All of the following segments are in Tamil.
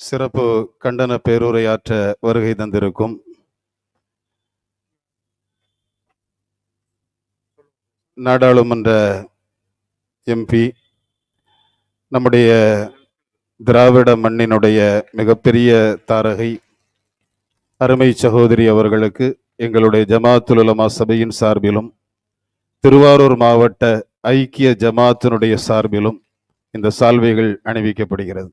சிறப்பு கண்டன பேருரையாற்ற வருகை தந்திருக்கும் நாடாளுமன்ற எம்பி நம்முடைய திராவிட மண்ணினுடைய மிகப்பெரிய தாரகை அருமை சகோதரி அவர்களுக்கு எங்களுடைய ஜமாத்துல் உலமா சபையின் சார்பிலும் திருவாரூர் மாவட்ட ஐக்கிய ஜமாத்தினுடைய சார்பிலும் இந்த சால்வைகள் அணிவிக்கப்படுகிறது.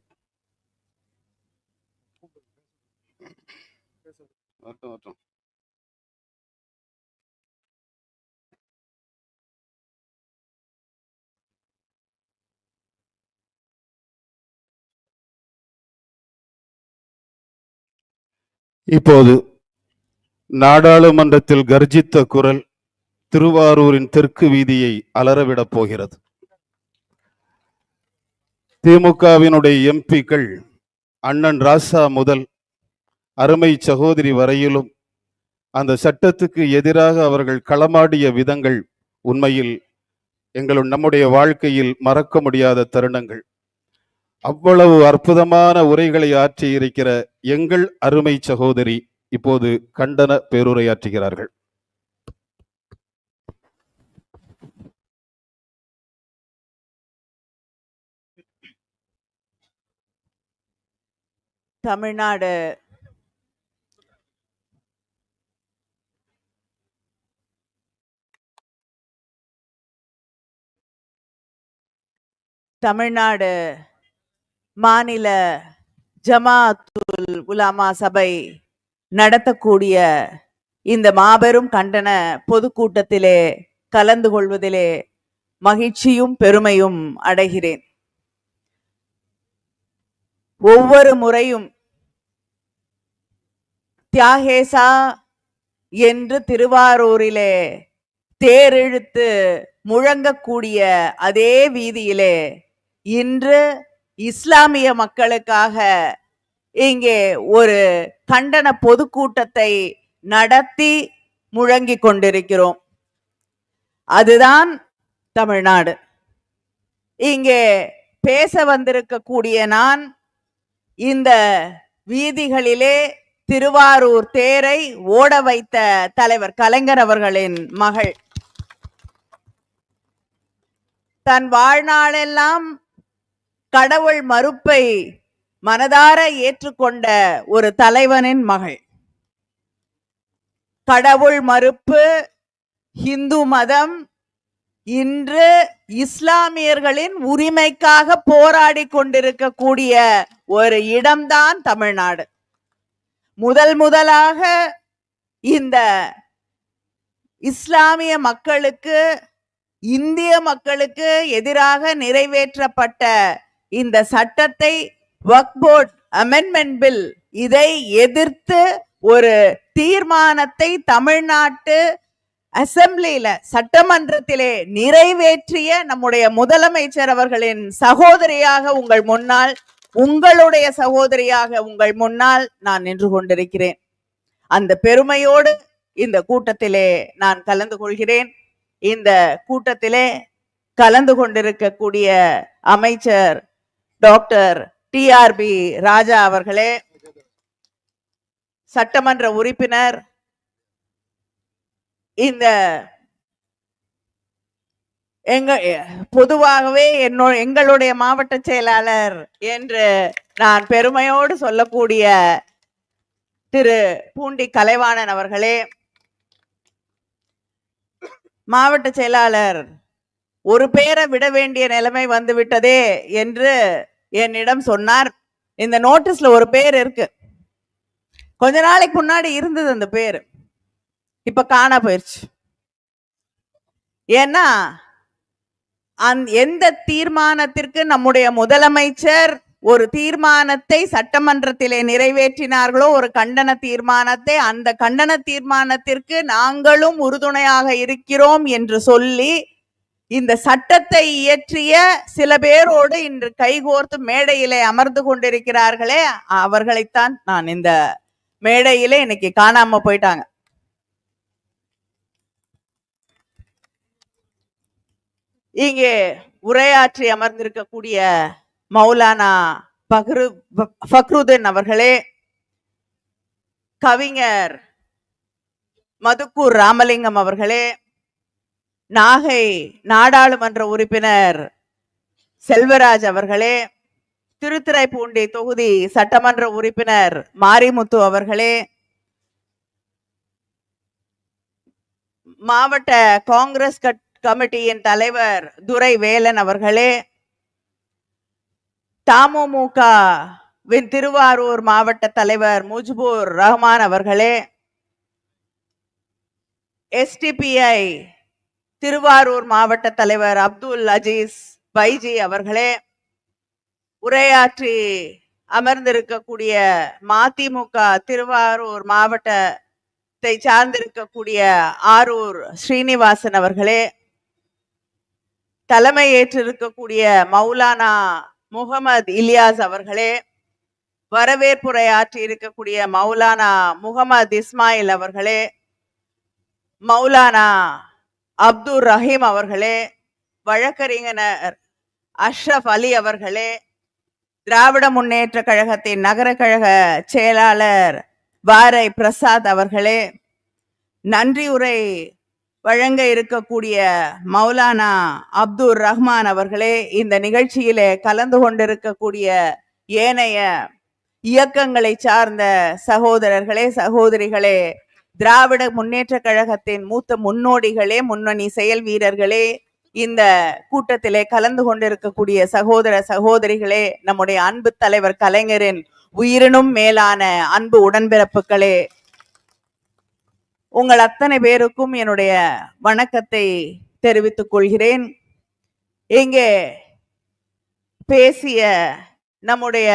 இப்போது நாடாளுமன்றத்தில் கர்ஜித்த குரல் திருவாரூரின் தெற்கு வீதியை அலறவிடப் போகிறது திமுகவினுடைய எம்பிக்கள் அண்ணன் ராசா முதல் அருமை சகோதரி வரையிலும் அந்த சட்டத்துக்கு எதிராக அவர்கள் களமாடிய விதங்கள் உண்மையில் எங்கள் நம்முடைய வாழ்க்கையில் மறக்க முடியாத தருணங்கள். அவ்வளவு அற்புதமான உரைகளை ஆற்றி இருக்கிற எங்கள் அருமை சகோதரி இப்போது கண்டன பேருரையாற்றுகிறார்கள். தமிழ்நாடு. தமிழ்நாடு மாநில ஜமாத்துல் உலாமா சபை நடத்தக்கூடிய இந்த மாபெரும் கண்டன பொதுக்கூட்டத்திலே கலந்து கொள்வதிலே மகிழ்ச்சியும் பெருமையும் அடைகிறேன். ஒவ்வொரு முறையும் தியாகேசா என்று திருவாரூரிலே தேரெழுத்து முழங்கக்கூடிய அதே வீதியிலே இன்று இஸ்லாமிய மக்களுக்காக இங்கே ஒரு கண்டன பொதுக்கூட்டத்தை நடத்தி முழங்கிக் கொண்டிருக்கிறோம். அதுதான் தமிழ்நாடு. இங்கே பேச வந்திருக்கக்கூடிய நான் இந்த வீதிகளிலே திருவாரூர் தேரை ஓட வைத்த தலைவர் கலைஞர் அவர்களின் மகள். தன் வாழ்நாளெல்லாம் கடவுள் மறுப்பை மனதார ஏற்றுக்கொண்ட ஒரு தலைவனின் மகள். கடவுள் மறுப்பு இந்து மதம் இன்று இஸ்லாமியர்களின் உரிமைக்காக போராடி கொண்டிருக்கக்கூடிய ஒரு இடம்தான் தமிழ்நாடு. முதல் முதலாக இந்த இஸ்லாமிய மக்களுக்கு இந்திய மக்களுக்கு எதிராக நிறைவேற்றப்பட்ட இந்த சட்டத்தை வக்போர்ட் போர்ட் அமெண்ட்மெண்ட் பில் இதை எதிர்த்து ஒரு தீர்மானத்தை தமிழ்நாட்டு அசம்பிளியில சட்டமன்றத்திலே நிறைவேற்றிய நம்முடைய முதலமைச்சர் அவர்களின் சகோதரியாக உங்கள் முன்னால் உங்களுடைய சகோதரியாக உங்கள் முன்னால் நான் நின்று கொண்டிருக்கிறேன். அந்த பெருமையோடு இந்த கூட்டத்திலே நான் கலந்து கொள்கிறேன். இந்த கூட்டத்திலே கலந்து கொண்டிருக்கக்கூடிய அமைச்சர் டாக்டர் டிஆர்பி ராஜா அவர்களே சட்டமன்ற உறுப்பினர் இந்த எங்க பொதுவாகவே என்னோ எங்களுடைய மாவட்ட செயலாளர் என்று நான் பெருமையோடு சொல்லக்கூடிய திரு பூண்டி கலைவாணன் அவர்களே மாவட்ட செயலாளர் ஒரு பேரை விட வேண்டிய நிலைமை வந்து விட்டதே என்று என்னிடம் சொன்னார். இந்த நோட்டீஸ்ல ஒரு பேர் இருக்கு. கொஞ்ச நாளைக்கு முன்னாடி இருந்தது அந்த பேர். இப்ப காணா போயிருச்சு. ஏன்னா அந் எந்த தீர்மானத்திற்கு நம்முடைய முதலமைச்சர் ஒரு தீர்மானத்தை சட்டமன்றத்திலே நிறைவேற்றினார்களோ ஒரு கண்டன தீர்மானத்தை அந்த கண்டன தீர்மானத்திற்கு நாங்களும் உறுதுணையாக இருக்கிறோம் என்று சொல்லி இந்த சட்டத்தை இயற்றிய சில பேரோடு இன்று கைகோர்த்து மேடையிலே அமர்ந்து கொண்டிருக்கிறார்களே அவர்களைத்தான் நான் இந்த மேடையிலே இன்னைக்கு காணாம போயிட்டாங்க. இங்கே உரையாற்றி அமர்ந்திருக்கக்கூடிய மௌலானா பக்ரு ஃபக்ருதீன் அவர்களே கவிஞர் மதுக்கூர் ராமலிங்கம் அவர்களே நாகை நாடாளுமன்ற உறுப்பினர் செல்வராஜ் அவர்களே திருத்துறைப்பூண்டி தொகுதி சட்டமன்ற உறுப்பினர் மாரிமுத்து அவர்களே மாவட்ட காங்கிரஸ் கட்- கமிட்டியின் தலைவர் துரை வேலன் அவர்களே தமுமுக வின் திருவாரூர் மாவட்ட தலைவர் முஜ்பூர் ரஹ்மான் அவர்களே எஸ்டிபிஐ திருவாரூர் மாவட்ட தலைவர் அப்துல் அஜீஸ் பைஜி அவர்களே உரையாற்றி அமர்ந்திருக்கக்கூடிய மதிமுக திருவாரூர் மாவட்டத்தை சார்ந்திருக்கக்கூடிய ஆரூர் ஸ்ரீனிவாசன் அவர்களே தலைமை ஏற்றிருக்கக்கூடிய மௌலானா முகமது இலியாஸ் அவர்களே வரவேற்புரையாற்றி இருக்கக்கூடிய மௌலானா முகமது இஸ்மாயில் அவர்களே மௌலானா அப்துல் ரஹீம் அவர்களே வழக்கறிஞர் அஷ்ரஃப் அலி அவர்களே திராவிட முன்னேற்ற கழகத்தின் நகர கழக செயலாளர் வாரை பிரசாத் அவர்களே நன்றி உரை வழங்க இருக்கக்கூடிய மௌலானா அப்துல் ரஹ்மான் அவர்களே இந்த நிகழ்ச்சியிலே கலந்து கொண்டிருக்கக்கூடிய ஏனைய இயக்கங்களை சார்ந்த சகோதரர்களே சகோதரிகளே திராவிட முன்னேற்ற கழகத்தின் மூத்த முன்னோடிகளே முன்னணி செயல் வீரர்களே இந்த கூட்டத்திலே கலந்து கொண்டிருக்கக்கூடிய சகோதர சகோதரிகளே நம்முடைய அன்பு தலைவர் கலைஞரின் உயிரினும் மேலான அன்பு உடன்பிறப்புகளே உங்கள் அத்தனை பேருக்கும் என்னுடைய வணக்கத்தை தெரிவித்துக் கொள்கிறேன். இங்கே பேசிய நம்முடைய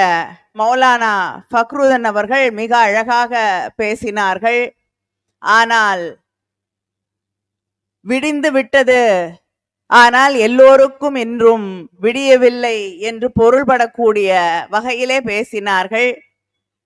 மௌலானா ஃபக்ருதன் அவர்கள் மிக அழகாக பேசினார்கள். ஆனால் விடிந்து விட்டது. ஆனால் எல்லோருக்கும் இன்றும் விடியவில்லை என்று பொருள்படக்கூடிய வகையிலே பேசினார்கள்.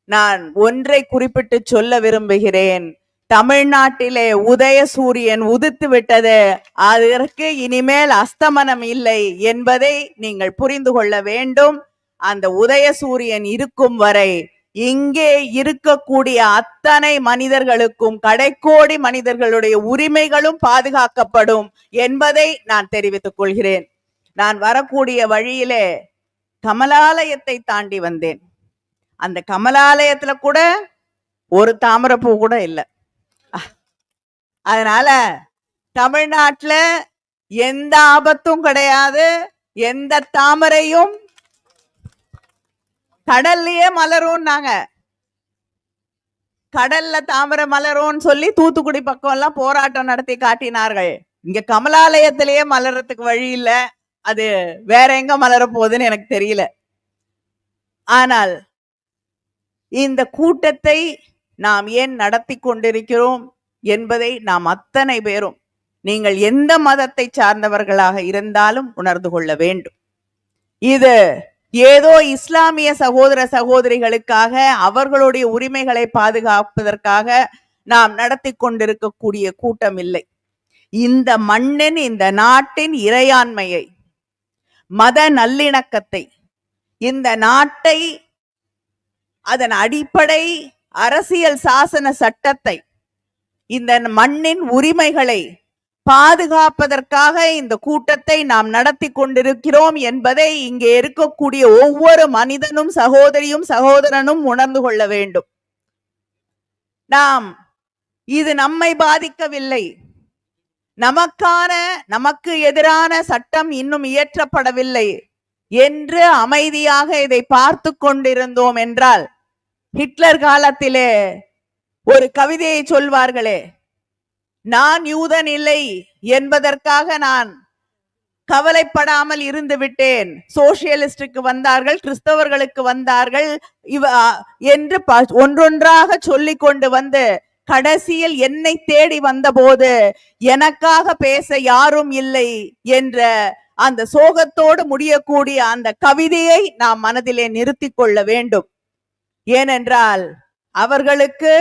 நான் ஒன்றை குறிப்பிட்டு சொல்ல விரும்புகிறேன். தமிழ்நாட்டிலே உதய சூரியன் உதித்து விட்டது. அதற்கு இனிமேல் அஸ்தமனம் இல்லை என்பதை நீங்கள் புரிந்து கொள்ள வேண்டும். அந்த உதய சூரியன் இருக்கும் வரை இங்கே இருக்கக்கூடிய அத்தனை மனிதர்களுக்கும் கடைக்கோடி மனிதர்களுடைய உரிமைகளும் பாதுகாக்கப்படும் என்பதை நான் தெரிவித்துக் கொள்கிறேன். நான் வரக்கூடிய வழியிலே கமலாலயத்தை தாண்டி வந்தேன். அந்த கமலாலயத்துல கூட ஒரு தாமரப்பூ கூட இல்லை. அதனால தமிழ்நாட்டுல எந்த ஆபத்தும் கிடையாது. எந்த தாமரையும் கடல்லயே மலரும்னாங்க. கடல்ல தாமரை மலரும்னு சொல்லி தூத்துக்குடி பக்கம் எல்லாம் போராட்டம் நடத்தி காட்டினார்கள். இங்க கமலாலயத்திலேயே மலர்றதுக்கு வழி இல்ல. அது வேற எங்க மலர போகுதுன்னு எனக்கு தெரியல. ஆனால் இந்த கூட்டத்தை நாம் ஏன் நடத்தி கொண்டிருக்கிறோம்? என்பதை நாம் அத்தனை பேரும் நீங்கள் எந்த மதத்தை சார்ந்தவர்களாக இருந்தாலும் உணர்ந்து கொள்ள வேண்டும். இது ஏதோ இஸ்லாமிய சகோதர சகோதரிகளுக்காக அவர்களுடைய உரிமைகளை பாதுகாப்பதற்காக நாம் நடத்தி கொண்டிருக்கக்கூடிய கூட்டம் இல்லை. இந்த மண்ணின் இந்த நாட்டின் இறையாண்மையை மத நல்லிணக்கத்தை இந்த நாட்டை அதன் அடிப்படை அரசியல் சாசன சட்டத்தை இந்த மண்ணின் உரிமைகளை பாதுகாப்பதற்காக இந்த கூட்டத்தை நாம் நடத்தி கொண்டிருக்கிறோம் என்பதை இங்கே இருக்கக்கூடிய ஒவ்வொரு மனிதனும் சகோதரியும் சகோதரனும் உணர்ந்து கொள்ள வேண்டும். நாம் இது நம்மை பாதிக்கவில்லை. நமக்கான நமக்கு எதிரான சட்டம் இன்னும் இயற்றப்படவில்லை என்று அமைதியாக இதை பார்த்து கொண்டிருந்தோம் என்றால் ஹிட்லர் காலத்திலே ஒரு கவிதையை சொல்வார்களே நான் யூதன் இல்லை என்பதற்காக நான் கவலைப்படாமல் இருந்து விட்டேன். சோசியலிஸ்டுக்கு வந்தார்கள் கிறிஸ்தவர்களுக்கு வந்தார்கள் இவ என்று ஒன்றொன்றாக சொல்லி கொண்டு வந்து கடைசியில் என்னை தேடி வந்தபோது எனக்காக பேச யாரும் இல்லை என்ற அந்த சோகத்தோடு முடியக்கூடிய அந்த கவிதையை நாம் மனதிலே நிறுத்தி கொள்ள வேண்டும். ஏனென்றால் அவர்களுக்கு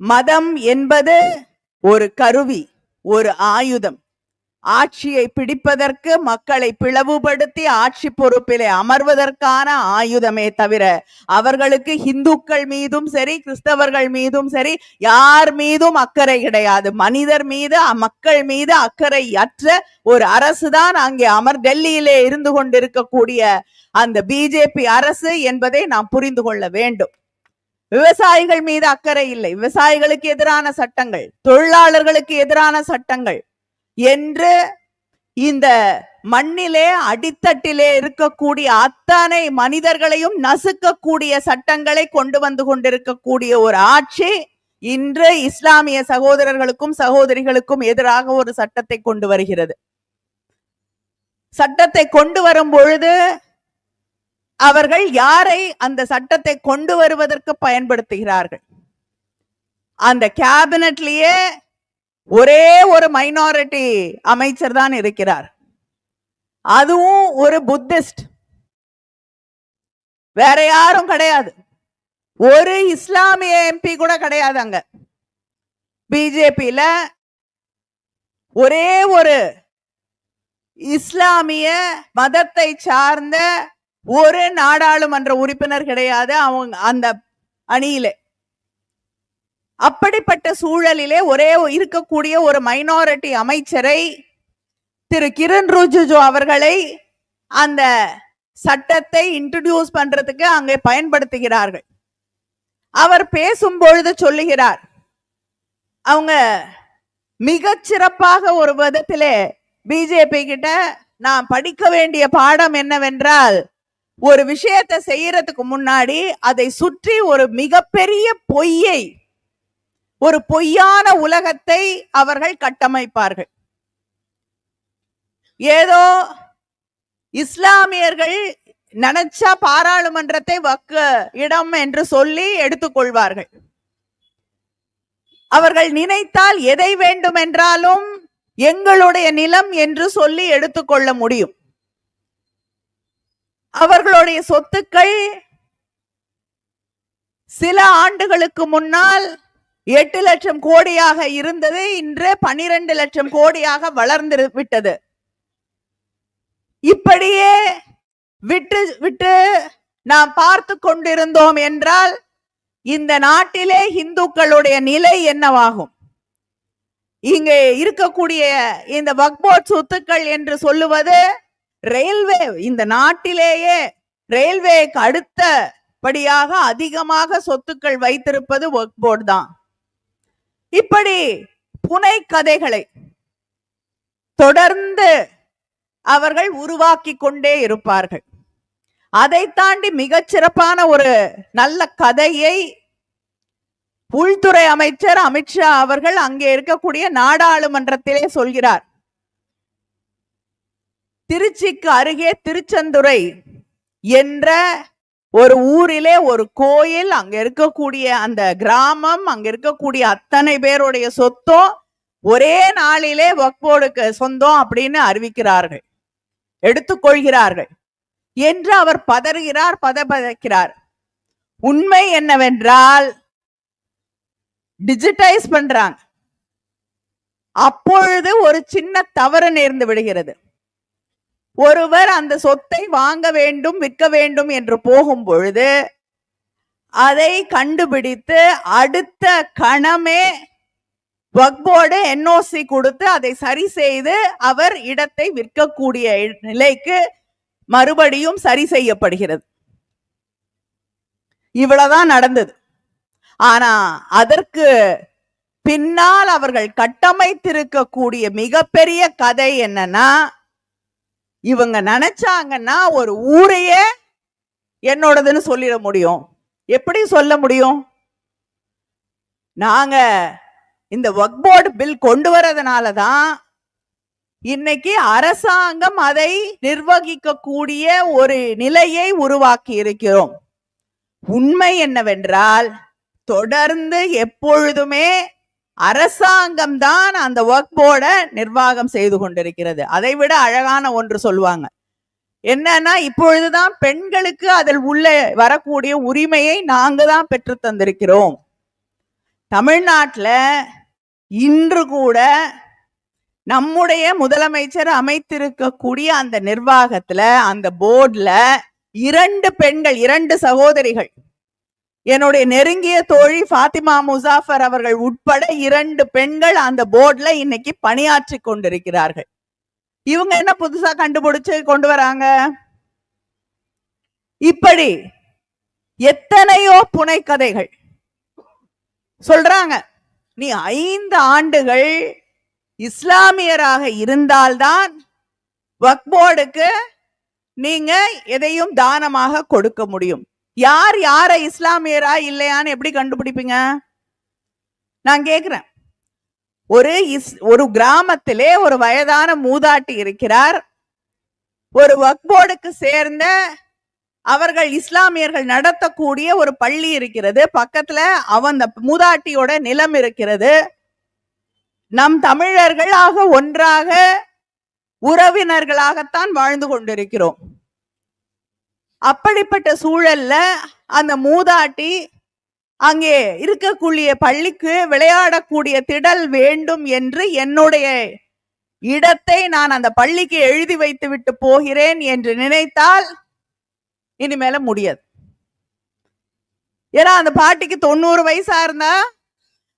மதம் என்பது ஒரு கருவி ஒரு ஆயுதம். ஆட்சியை பிடிப்பதற்கு மக்களை பிளவுபடுத்தி ஆட்சி பொறுப்பிலே அமர்வதற்கான ஆயுதமே தவிர அவர்களுக்கு இந்துக்கள் மீதும் சரி கிறிஸ்தவர்கள் மீதும் சரி யார் மீதும் அக்கறை கிடையாது. மனிதர் மீது மக்கள் மீது அக்கறை அற்ற ஒரு அரசுதான் அங்கே அமர் டெல்லியிலே இருந்து கொண்டிருக்கக்கூடிய அந்த பிஜேபி அரசு என்பதை நாம் புரிந்து கொள்ள வேண்டும். விவசாயிகள் மீது அக்கறை இல்லை. விவசாயிகளுக்கு எதிரான சட்டங்கள் தொழிலாளர்களுக்கு எதிரான சட்டங்கள் என்று இந்த மண்ணிலே அடித்தட்டிலே இருக்கக்கூடிய அத்தனை மனிதர்களையும் நசுக்கக்கூடிய சட்டங்களை கொண்டு வந்து கொண்டிருக்கக்கூடிய ஒரு ஆட்சி இன்று இஸ்லாமிய சகோதரர்களுக்கும் சகோதரிகளுக்கும் எதிராக ஒரு சட்டத்தை கொண்டு வருகிறது. சட்டத்தை கொண்டு வரும் பொழுது அவர்கள் யாரை அந்த சட்டத்தை கொண்டு வருவதற்கு பயன்படுத்துகிறார்கள்? அந்த கேபினட்லயே ஒரே ஒரு மைனாரிட்டி அமைச்சர் தான் இருக்கிறார். அதுவும் ஒரு புத்திஸ்ட். வேற யாரும் கிடையாது. ஒரு இஸ்லாமிய எம்பி கூட கிடையாது அங்க. பிஜேபியில ஒரே ஒரு இஸ்லாமிய மதத்தை சார்ந்த ஒரு நாடாளுமன்ற உறுப்பினர் கிடையாது அவங்க அந்த அணியிலே. அப்படிப்பட்ட சூழலிலே ஒரே இருக்கக்கூடிய ஒரு மைனாரிட்டி அமைச்சரை திரு கிரண் ரிஜிஜு அவர்களை அந்த சட்டத்தை இன்ட்ரடியூஸ் பண்றதுக்கு அங்கே பயன்படுத்துகிறார்கள். அவர் பேசும் பொழுது சொல்லுகிறார் அவங்க மிக சிறப்பாக ஒரு விதத்திலே பிஜேபி கிட்ட நான் படிக்க வேண்டிய பாடம் என்னவென்றால் ஒரு விஷயத்தை செய்யறதுக்கு முன்னாடி அதை சுற்றி ஒரு மிகப்பெரிய பொய்யை ஒரு பொய்யான உலகத்தை அவர்கள் கட்டமைப்பார்கள். ஏதோ இஸ்லாமியர்கள் நினைச்சா பாராளுமன்றத்தை வக்க இடம் என்று சொல்லி எடுத்துக்கொள்வார்கள். அவர்கள் நினைத்தால் எதை வேண்டுமென்றாலும் எங்களுடைய நிலம் என்று சொல்லி எடுத்துக்கொள்ள முடியும். அவர்களுடைய சொத்துக்கள் சில ஆண்டுகளுக்கு முன்னால் எட்டு லட்சம் கோடியாக இருந்தது இன்று பனிரெண்டு லட்சம் கோடியாக வளர்ந்து விட்டது. இப்படியே விட்டு விட்டு நாம் பார்த்து கொண்டிருந்தோம் என்றால் இந்த நாட்டிலே இந்துக்களுடைய நிலை என்னவாகும்? இங்கே இருக்கக்கூடிய இந்த வக்போர்ட் சொத்துக்கள் என்று சொல்லுவது ரயில்வே இந்த நாட்டிலேயே ரயில்வேக்கு அடுத்தபடியாக அதிகமாக சொத்துக்கள் வைத்திருப்பது போர்டு தான். இப்படி புனை கதைகளை தொடர்ந்து அவர்கள் உருவாக்கி கொண்டே இருப்பார்கள். அதை தாண்டி மிகச் சிறப்பான ஒரு நல்ல கதையை உள்துறை அமைச்சர் அமித்ஷா அவர்கள் அங்கே இருக்கக்கூடிய நாடாளுமன்றத்திலே சொல்கிறார். திருச்சிக்கு அருகே திருச்செந்துறை என்ற ஒரு ஊரிலே ஒரு கோயில் அங்க இருக்கக்கூடிய அந்த கிராமம் அங்க இருக்கக்கூடிய அத்தனை பேருடைய சொத்தும் ஒரே நாளிலே வக்போர்டுக்கு சொந்தம் அப்படின்னு அறிவிக்கிறார்கள். எடுத்துக்கொள்கிறார்கள் என்று அவர் பதறுகிறார் பதபதைக்கிறார். உண்மை என்னவென்றால் டிஜிட்டைஸ் பண்றாங்க. அப்பொழுது ஒரு சின்ன தவறு நேர்ந்து விடுகிறது. ஒருவர் அந்த சொத்தை வாங்க வேண்டும் விற்க வேண்டும் என்று போகும் பொழுது அதை கண்டுபிடித்து அடுத்த கணமே வக்போர்டு என்ஓசி கொடுத்து அதை சரி செய்து அவர் இடத்தை விற்கக்கூடிய நிலைக்கு மறுபடியும் சரி செய்யப்படுகிறது. இவ்வளவுதான் நடந்தது. ஆனா அதற்கு பின்னால் அவர்கள் கட்டமைத்திருக்கக்கூடிய மிகப்பெரிய கதை என்னன்னா இவங்க நினைச்சாங்கன்னா ஒரு ஊரையே என்னோடதுன்னு சொல்லிட முடியும். எப்படி சொல்ல முடியும்? நாங்க இந்த ஒர்க் போர்டு பில் கொண்டு வரதுனால தான் இன்னைக்கு அரசாங்கம் அதை நிர்வகிக்கக்கூடிய ஒரு நிலையை உருவாக்கி இருக்கிறோம். உண்மை என்னவென்றால் தொடர்ந்து எப்பொழுதுமே அரசாங்கம் தான் அந்த ஒர்க் போர்டை நிர்வாகம் செய்து கொண்டிருக்கிறது. அதை விட அழகான ஒன்று சொல்லுவாங்க. என்னன்னா இப்பொழுதுதான் பெண்களுக்கு அதில் உள்ள வரக்கூடிய உரிமையை நாங்க தான் பெற்று தந்திருக்கிறோம். தமிழ்நாட்டில் இன்று கூட நம்முடைய முதலமைச்சர் அமைத்திருக்கக்கூடிய அந்த நிர்வாகத்துல அந்த போர்டில் இரண்டு பெண்கள் இரண்டு சகோதரிகள் என்னுடைய நெருங்கிய தோழி ஃபாத்திமா முசாஃபர் அவர்கள் உட்பட இரண்டு பெண்கள் அந்த போர்டுல இன்னைக்கு பணியாற்றி கொண்டிருக்கிறார்கள். இவங்க என்ன புதுசா கண்டுபிடிச்சு கொண்டு வராங்க? இப்படி எத்தனையோ புனைக்கதைகள் சொல்றாங்க. நீ ஐந்து ஆண்டுகள் இஸ்லாமியராக இருந்தால்தான் வக்போர்டுக்கு நீங்க எதையும் தானமாக கொடுக்க முடியும். யார் யார இஸ்லாமியரா இல்லையான்னு எப்படி கண்டுபிடிப்பீங்க? நான் கேக்குறேன். ஒரு இஸ் ஒரு கிராமத்திலே ஒரு வயதான மூதாட்டி இருக்கிறார். ஒரு வக்போர்டுக்கு சேர்ந்த அவர்கள் இஸ்லாமியர்கள் நடத்தக்கூடிய ஒரு பள்ளி இருக்கிறது. பக்கத்துல அவன் மூதாட்டியோட நிலம் இருக்கிறது. நம் தமிழர்களாக ஒன்றாக உறவினர்களாகத்தான் வாழ்ந்து கொண்டிருக்கிறோம். அப்படிப்பட்ட சூழல்ல அந்த மூதாட்டி அங்கே இருக்கக்கூடிய பள்ளிக்கு விளையாடக்கூடிய திடல் வேண்டும் என்று என்னுடைய இடத்தை நான் அந்த பள்ளிக்கு எழுதி வைத்து விட்டு போகிறேன் என்று நினைத்தால் இனிமேல முடியாது. ஏன்னா அந்த பாட்டிக்கு தொண்ணூறு வயசா இருந்தா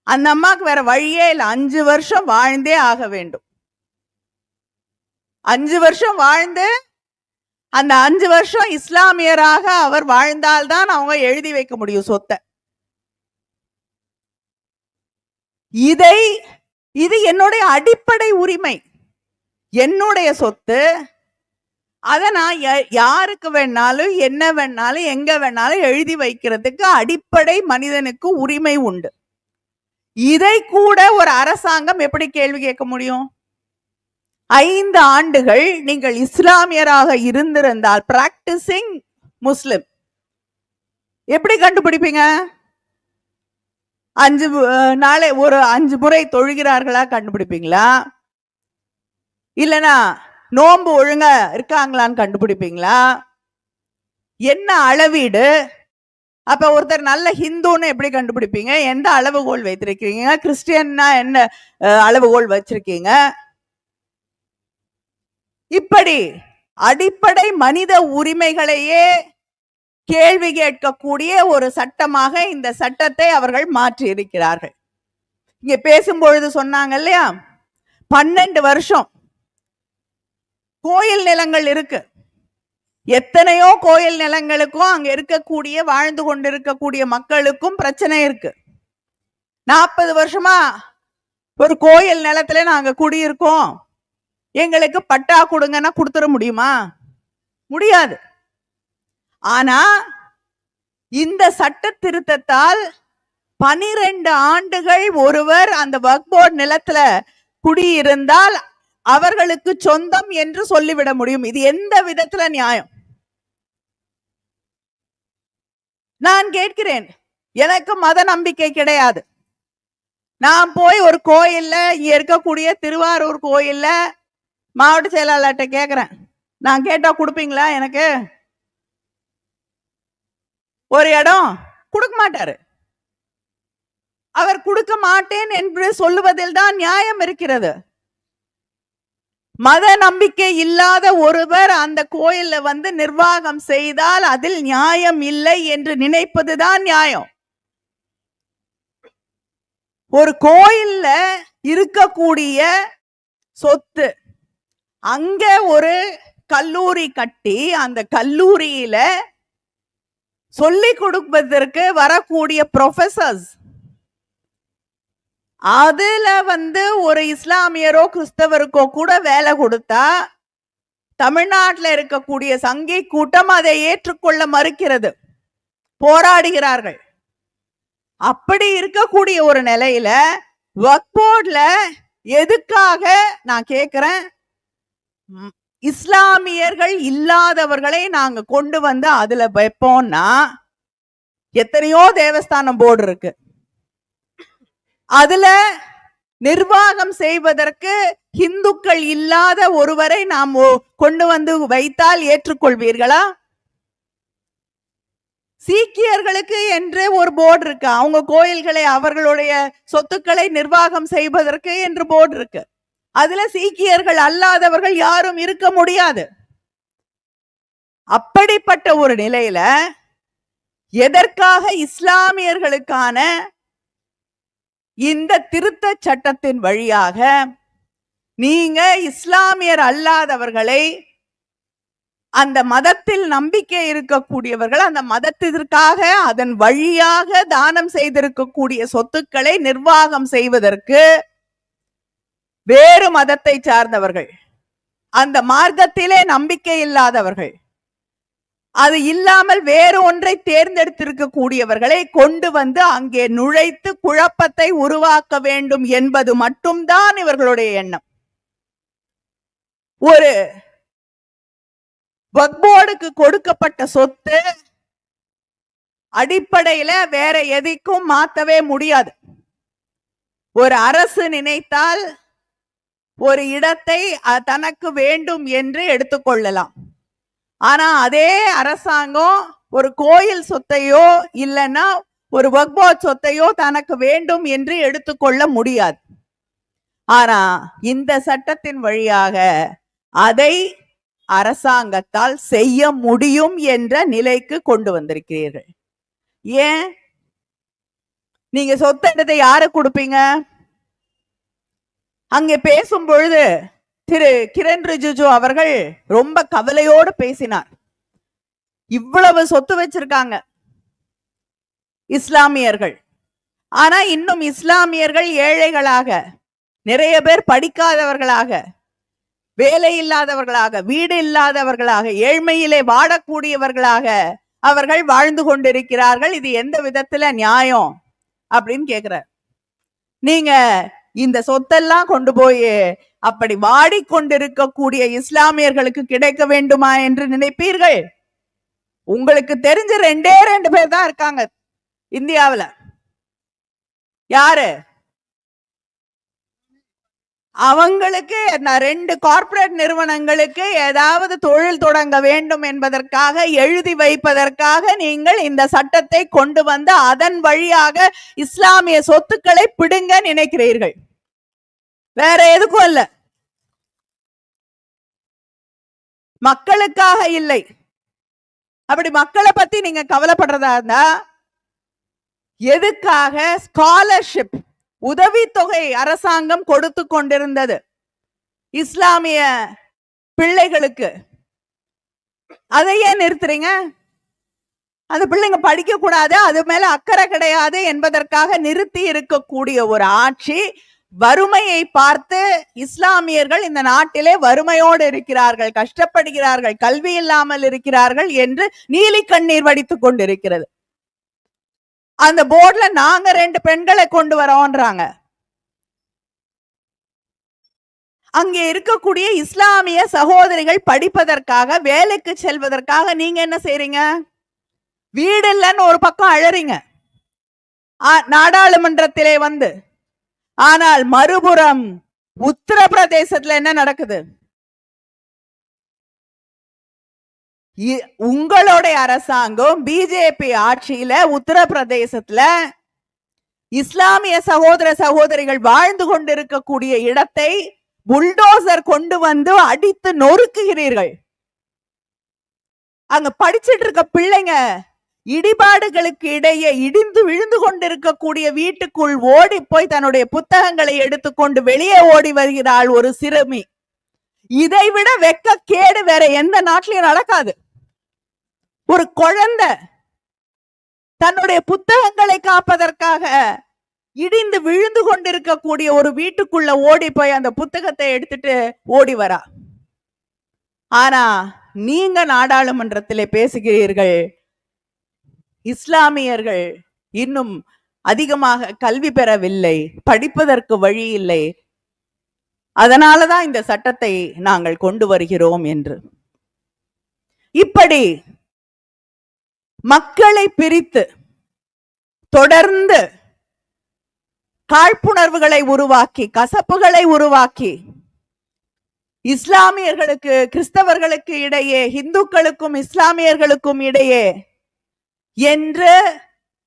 அந்த அம்மாவுக்கு வேற வழியே இல்லை. அஞ்சு வருஷம் வாழ்ந்தே ஆக வேண்டும். அஞ்சு வருஷம் வாழ்ந்து அந்த அஞ்சு வருஷம் இஸ்லாமியராக அவர் வாழ்ந்தால்தான் அவங்க எழுதி வைக்க முடியும் சொத்தை. இதை இது என்னுடைய அடிப்படை உரிமை. என்னுடைய சொத்து. அதை நான் ய- யாருக்கு வேணாலும் என்ன வேணாலும் எங்க வேணாலும் எழுதி வைக்கிறதுக்கு அடிப்படை மனிதனுக்கு உரிமை உண்டு. இதை கூட ஒரு அரசாங்கம் எப்படி கேள்வி கேட்க முடியும்? ஐந்து ஆண்டுகள் நீங்கள் இஸ்லாமியராக இருந்திருந்தால் பிராக்டிசிங் முஸ்லிம் எப்படி கண்டுபிடிப்பீங்க? அஞ்சு நாளை ஒரு அஞ்சு முறை தொழுகிறார்களா கண்டுபிடிப்பீங்களா? இல்லனா நோன்பு ஒழுங்க இருக்காங்களான்னு கண்டுபிடிப்பீங்களா? என்ன அளவீடு? அப்ப ஒருத்தர் நல்ல ஹிந்துன்னு எப்படி கண்டுபிடிப்பீங்க? எந்த அளவுகோல் வைத்திருக்கீங்க? கிறிஸ்டியன்னா என்ன அளவுகோல் வச்சிருக்கீங்க? இப்படி அடிப்படை மனித உரிமைகளையே கேள்வி கேட்கக்கூடிய ஒரு சட்டமாக இந்த சட்டத்தை அவர்கள் மாற்றி இருக்கிறார்கள் இங்க பேசும்பொழுது சொன்னாங்க இல்லையா? பன்னெண்டு வருஷம் கோயில் நிலங்கள் இருக்கு. எத்தனையோ கோயில் நிலங்களுக்கும் அங்க இருக்கக்கூடிய வாழ்ந்து கொண்டிருக்கக்கூடிய மக்களுக்கும் பிரச்சனை இருக்கு. நாற்பது வருஷமா ஒரு கோயில் நிலத்துல நாங்க குடியிருக்கோம். எங்களுக்கு பட்டா கொடுங்கன்னா கொடுத்துட முடியுமா? முடியாது. ஆனா இந்த சட்ட திருத்தத்தால் பனிரெண்டு ஆண்டுகள் ஒருவர் அந்த ஒர்க் போர்டு நிலத்துல குடியிருந்தால் அவர்களுக்கு சொந்தம் என்று சொல்லிவிட முடியும். இது எந்த விதத்துல நியாயம்? நான் கேட்கிறேன். எனக்கு மத நம்பிக்கை கிடையாது. நான் போய் ஒரு கோயில்ல இங்க இருக்கக்கூடிய திருவாரூர் கோயில்ல மாவட்ட செயலாளர்கிட்ட கேக்குறேன். நான் கேட்டா கொடுப்பீங்களா எனக்கு? ஒரு இடம் கொடுக்க மாட்டாரு. அவர் கொடுக்க மாட்டேன் என்று சொல்லுவதில் தான் நியாயம் இருக்கிறது. மத நம்பிக்கை இல்லாத ஒருவர் அந்த கோயில்ல வந்து நிர்வாகம் செய்தால் அதில் நியாயம் இல்லை என்று நினைப்பதுதான் நியாயம். ஒரு கோயில்ல இருக்கக்கூடிய சொத்து அங்க ஒரு கல்லூரி கட்டி அந்த கல்லூரியில சொல்லி கொடுப்பதற்கு வரக்கூடிய ப்ரொஃபசர்ஸ் அதுல வந்து ஒரு இஸ்லாமியரோ கிறிஸ்தவருக்கோ கூட வேலை கொடுத்தா தமிழ்நாட்டில் இருக்கக்கூடிய சங்கி கூட்டம் அதை ஏற்றுக்கொள்ள மறுக்கிறது. போராடுகிறார்கள். அப்படி இருக்கக்கூடிய ஒரு நிலையில ஒர்க் போர்ட்ல எதுக்காக நான் கேட்குறேன் இஸ்லாமியர்கள் இல்லாதவர்களை நாங்க கொண்டு வந்து அதுல வைப்போம்னா எத்தனையோ தேவஸ்தானம் போர்டு இருக்கு. அதுல நிர்வாகம் செய்வதற்கு இந்துக்கள் இல்லாத ஒருவரை நாம் கொண்டு வந்து வைத்தால் ஏற்றுக்கொள்வீர்களா? சீக்கியர்களுக்கு என்று ஒரு போர்டு இருக்கு. அவங்க கோயில்களை அவர்களுடைய சொத்துக்களை நிர்வாகம் செய்வதற்கு என்று போர்டு இருக்கு. அதுல சீக்கியர்கள் அல்லாதவர்கள் யாரும் இருக்க முடியாது. அப்படிப்பட்ட ஒரு நிலையில எதற்காக இஸ்லாமியர்களுக்கான இந்த திருத்த சட்டத்தின் வழியாக நீங்க இஸ்லாமியர் அல்லாதவர்களை அந்த மதத்தில் நம்பிக்கை இருக்கக்கூடியவர்கள் அந்த மதத்திற்காக அதன் வழியாக தானம் செய்திருக்கக்கூடிய சொத்துக்களை நிர்வாகம் செய்வதற்கு வேறு மதத்தை சார்ந்தவர்கள். அந்த மார்க்கத்திலே நம்பிக்கை இல்லாதவர்கள். அது இல்லாமல் வேறு ஒன்றை தேர்ந்தெடுத்திருக்க கூடியவர்களை கொண்டு வந்து அங்கே நுழைத்து குழப்பத்தை உருவாக்க வேண்டும் என்பது மட்டும்தான் இவர்களுடைய எண்ணம். ஒரு வக்போர்டுக்கு கொடுக்கப்பட்ட சொத்து அடிப்படையில வேற எதைக்கும் மாத்தவே முடியாது. ஒரு அரசு நினைத்தால் ஒரு இடத்தை தனக்கு வேண்டும் என்று எடுத்துக்கொள்ளலாம் ஆனா அதே அரசாங்கம் ஒரு கோயில் சொத்தையோ இல்லைன்னா ஒரு வக்போர்ட் சொத்தையோ தனக்கு வேண்டும் என்று எடுத்துக்கொள்ள முடியாது. ஆனா இந்த சட்டத்தின் வழியாக அதை அரசாங்கத்தால் செய்ய முடியும் என்ற நிலைக்கு கொண்டு வந்திருக்கிறீர்கள். ஏன்? நீங்க சொத்து இடத்தை யாரு கொடுப்பீங்க? அங்கே பேசும் பொழுது திரு கிரண் ரிஜிஜு அவர்கள் ரொம்ப கவலையோடு பேசினார். இவ்வளவு சொத்து வச்சிருக்காங்க இஸ்லாமியர்கள். ஆனா இன்னும் இஸ்லாமியர்கள் ஏழைகளாக நிறைய பேர் படிக்காதவர்களாக வேலை இல்லாதவர்களாக வீடு இல்லாதவர்களாக ஏழ்மையிலே வாடக்கூடியவர்களாக அவர்கள் வாழ்ந்து கொண்டிருக்கிறார்கள். இது எந்த விதத்துல நியாயம் அப்படின்னு கேக்குறார். நீங்க இந்த சொத்தெல்லாம் கொண்டு போய் அப்படி வாடிக்கொண்டிருக்கக்கூடிய இஸ்லாமியர்களுக்கு கிடைக்க வேண்டுமா என்று நினைப்பீர்கள்? உங்களுக்கு தெரிஞ்ச ரெண்டே ரெண்டு பேர் தான் இருக்காங்க இந்தியாவுல. யாரு? அவங்களுக்கு நான் ரெண்டு கார்ப்பரேட் நிறுவனங்களுக்கு ஏதாவது தொழில் தொடங்க வேண்டும் என்பதற்காக எழுதி வைப்பதற்காக நீங்கள் இந்த சட்டத்தை கொண்டு வந்து அதன் வழியாக இஸ்லாமிய சொத்துக்களை பிடுங்க நினைக்கிறீர்கள். வேற எதுக்கும் இல்ல. மக்களுக்காக இல்லை. அப்படி மக்களை பத்தி நீங்க கவலைப்படுறதா இருந்தா எதுக்காக ஸ்காலர்ஷிப் உதவித்தொகை அரசாங்கம் கொடுத்து கொண்டிருந்தது. இஸ்லாமிய பிள்ளைகளுக்கு. அதை ஏன் நிறுத்துறீங்க? அந்த பிள்ளைங்க படிக்க கூடாது அது மேல அக்கறை கிடையாது என்பதற்காக நிறுத்தி இருக்கக்கூடிய ஒரு ஆட்சி வறுமையை பார்த்து இஸ்லாமியர்கள் இந்த நாட்டிலே வறுமையோடு இருக்கிறார்கள் கஷ்டப்படுகிறார்கள் கல்வி இல்லாமல் இருக்கிறார்கள் என்று நீலி கண்ணீர் வடித்துக் கொண்டிருக்கிறது. அந்த போர்டில் நாங்க ரெண்டு பெண்களை கொண்டு வரோன்றாங்க. அங்கே இருக்கக்கூடிய இஸ்லாமிய சகோதரிகள் படிப்பதற்காக வேலைக்கு செல்வதற்காக நீங்க என்ன செய்றீங்க? வீடு இல்லைன்னு ஒரு பக்கம் அழறீங்க. ஆ- நாடாளுமன்றத்திலே வந்து. ஆனால் மறுபுறம் உத்தரப்பிரதேசத்துல என்ன நடக்குது? உங்களுடைய அரசாங்கம் பிஜேபி ஆட்சியில உத்தரப்பிரதேசத்துல இஸ்லாமிய சகோதர சகோதரிகள் வாழ்ந்து கொண்டிருக்கக்கூடிய இடத்தை புல்டோசர் கொண்டு வந்து அடித்து நொறுக்குகிறீர்கள். அங்க படிச்சிட்டு இருக்க பிள்ளைங்க இடிபாடுகளுக்கு இடையே இடிந்து விழுந்து கொண்டிருக்கக்கூடிய வீட்டுக்குள் ஓடி போய் தன்னுடைய புத்தகங்களை எடுத்துக்கொண்டு வெளியே ஓடி வருகிறாள் ஒரு சிறுமி. இதை விட வெக்க கேடு வேற எந்த நாட்டிலையும் நடக்காது. ஒரு குழந்தை தன்னுடைய புத்தகங்களை காப்பதற்காக இடிந்து விழுந்து கொண்டிருக்கக்கூடிய ஒரு வீட்டுக்குள்ள ஓடி போய் அந்த புத்தகத்தை எடுத்துட்டு ஓடி வரா. ஆனா நீங்க நாடாளுமன்றத்திலே பேசுகிறீர்கள். இஸ்லாமியர்கள் இன்னும் அதிகமாக கல்வி பெறவில்லை படிப்பதற்கு வழி இல்லை அதனால தான் இந்த சட்டத்தை நாங்கள் கொண்டு வருகிறோம் என்று. இப்படி மக்களை பிரித்து தொடர்ந்து காழ்ப்புணர்வுகளை உருவாக்கி கசப்புகளை உருவாக்கி இஸ்லாமியர்களுக்கு கிறிஸ்தவர்களுக்கு இடையே இந்துக்களுக்கும் இஸ்லாமியர்களுக்கும் இடையே என்று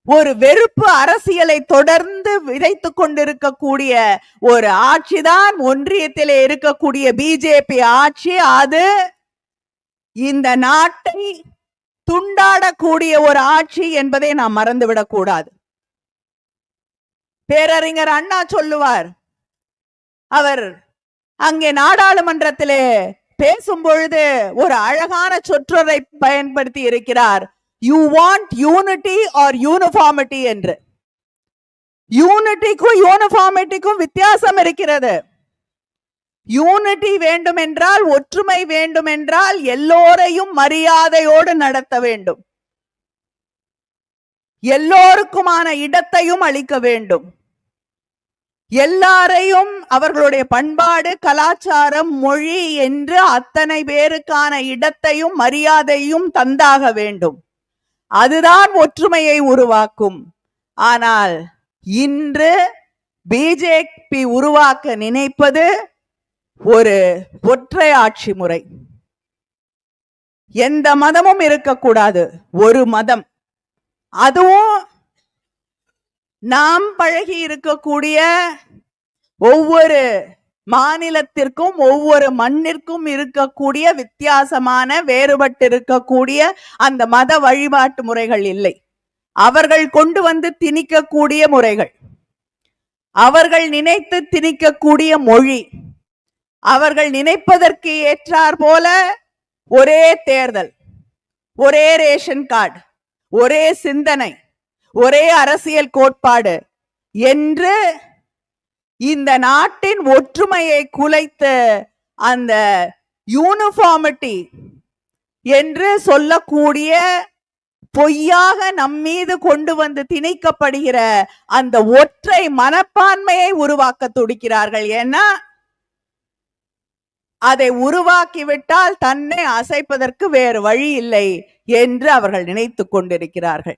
ஒரு வெறுப்பு அரசியலை தொடர்ந்து விதைத்து கொண்டிருக்கக்கூடிய ஒரு ஆட்சிதான் ஒன்றியத்திலே இருக்கக்கூடிய பிஜேபி ஆட்சி. அது இந்த நாட்டை துண்டாடக்கூடிய ஒரு ஆட்சி என்பதை நாம் மறந்துவிடக் கூடாது. பேரறிஞர் அண்ணா சொல்லுவார் அவர் அங்கே நாடாளுமன்றத்திலே பேசும் பொழுது ஒரு அழகான சொற்றொரை பயன்படுத்தி இருக்கிறார். You want unity or uniformity என்று. யூனிட்டிக்கும் யூனிஃபார்மிட்டிக்கும் வித்தியாசம் இருக்கிறது. யூனிட்டி வேண்டும் என்றால் ஒற்றுமை வேண்டும் என்றால் எல்லோரையும் மரியாதையோடு நடத்த வேண்டும். எல்லோருக்குமான இடத்தையும் அளிக்க வேண்டும். எல்லாரையும் அவர்களுடைய பண்பாடு கலாச்சாரம் மொழி என்று அத்தனை பேருக்கான இடத்தையும் மரியாதையும் தந்தாக வேண்டும். அதுதான் ஒற்றுமையை உருவாக்கும். ஆனால் இன்று பிஜேபி உருவாக்க நினைப்பது ஒரு ஒற்றை ஆட்சி முறை. எந்த மதமும் இருக்கக்கூடாது ஒரு மதம். அதுவும் நாம் பழகி இருக்கக்கூடிய ஒவ்வொரு மாநிலத்திற்கும் ஒவ்வொரு மண்ணிற்கும் இருக்கக்கூடிய வித்தியாசமான வேறுபட்டு இருக்கக்கூடிய அந்த மத வழிபாட்டு முறைகள் இல்லை. அவர்கள் கொண்டு வந்து திணிக்கக்கூடிய முறைகள். அவர்கள் நினைத்து திணிக்கக்கூடிய மொழி. அவர்கள் நினைப்பதற்கு ஏற்றார் போல ஒரே தேர்தல் ஒரே ரேஷன் கார்டு ஒரே சிந்தனை ஒரே அரசியல் கோட்பாடு என்று இந்த நாட்டின் ஒற்றுமையை குலைத்து அந்த யூனிஃபார்மிட்டி என்று சொல்லக்கூடிய பொய்யாக நம்மீது கொண்டு வந்து திணிக்கப்படுகிற அந்த ஒற்றை மனப்பான்மையை உருவாக்க துடிக்கிறார்கள். ஏன்னா அதை உருவாக்கிவிட்டால் தன்னை அசைப்பதற்கு வேறு வழி இல்லை என்று அவர்கள் நினைத்து கொண்டிருக்கிறார்கள்.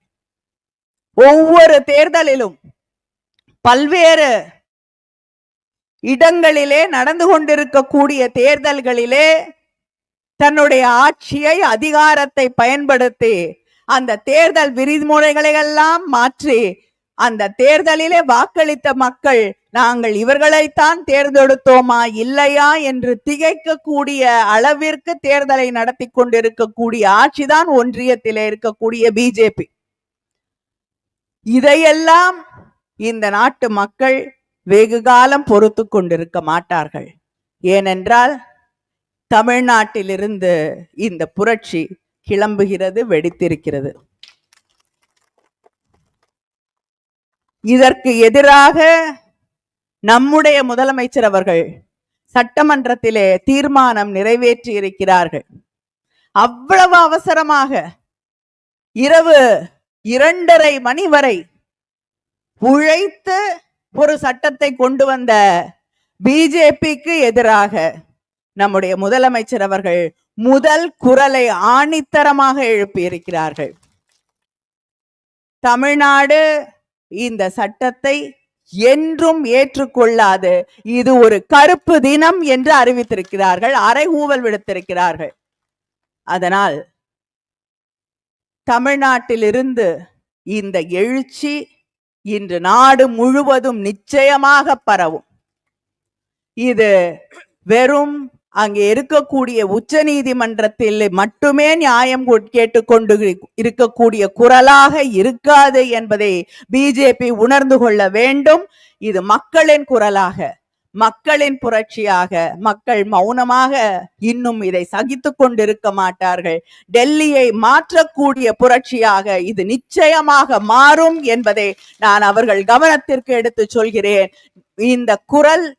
ஒவ்வொரு தேர்தலிலும் பல்வேறு இடங்களிலே நடந்து கொண்டிருக்கக்கூடிய தேர்தல்களிலே தன்னுடைய ஆட்சியை அதிகாரத்தை பயன்படுத்தி அந்த தேர்தல் விதிமுறைகளை எல்லாம் மாற்றி அந்த தேர்தலிலே வாக்களித்த மக்கள் நாங்கள் இவர்களைத்தான் தேர்ந்தெடுத்தோமா இல்லையா என்று திகைக்கக்கூடிய அளவிற்கு தேர்தலை நடத்தி கொண்டிருக்கக்கூடிய ஆட்சிதான் ஒன்றியத்திலே இருக்கக்கூடிய பிஜேபி இதையெல்லாம் இந்த நாட்டு மக்கள் வெகு காலம் பொறுத்து கொண்டிருக்க மாட்டார்கள். ஏனென்றால் தமிழ்நாட்டிலிருந்து இந்த புரட்சி கிளம்புகிறது வெடித்திருக்கிறது. இதற்கு எதிராக நம்முடைய முதலமைச்சர் அவர்கள் சட்டமன்றத்திலே தீர்மானம் நிறைவேற்றி இருக்கிறார்கள் அவ்வளவு அவசரமாக இரவு இரண்டரை மணி வரை உழைத்து ஒரு சட்டத்தை கொண்டு வந்த பிஜேபிக்கு எதிராக நம்முடைய முதலமைச்சர் அவர்கள் முதல் குரலை ஆணித்தரமாக எழுப்பியிருக்கிறார்கள். தமிழ்நாடு இந்த சட்டத்தை என்றும் ஏற்றுக்கொள்ளாது. இது ஒரு கருப்பு தினம் என்று அறிவித்திருக்கிறார்கள். அறைகூவல் விடுத்திருக்கிறார்கள். அதனால் தமிழ்நாட்டிலிருந்து இந்த எழுச்சி இன்று நாடு முழுவதும் நிச்சயமாக பரவும். இது வெறும் அங்கே இருக்கக்கூடிய உச்ச நீதிமன்றத்தில் மட்டுமே நியாயம் கேட்டுக்கொண்டு இருக்கக்கூடிய குரலாக இருக்காது என்பதை பிஜேபி உணர்ந்து கொள்ள வேண்டும். இது மக்களின் குரலாக. மக்களின் புரட்சியாக மக்கள் மௌனமாக இன்னும் இதை சகித்துக் கொண்டிருக்க மாட்டார்கள். டெல்லியை மாற்றக்கூடிய புரட்சியாக இது நிச்சயமாக மாறும் என்பதை நான் அவர்கள் கவனத்திற்கு எடுத்து சொல்கிறேன். இந்த குரல்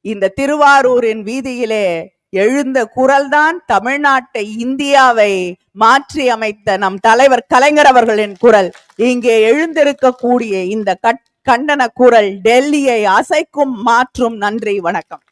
இந்த திருவாரூரின் வீதியிலே எழுந்த குரல்தான் தமிழ்நாட்டை இந்தியாவை மாற்றி அமைத்த நம் தலைவர் கலைஞர் அவர்களின் குரல். இங்கே எழுந்திருக்கக்கூடிய இந்த கட்- கண்டன குரல் டெல்லியை அசைக்கும் மாற்றும் நன்றி வணக்கம்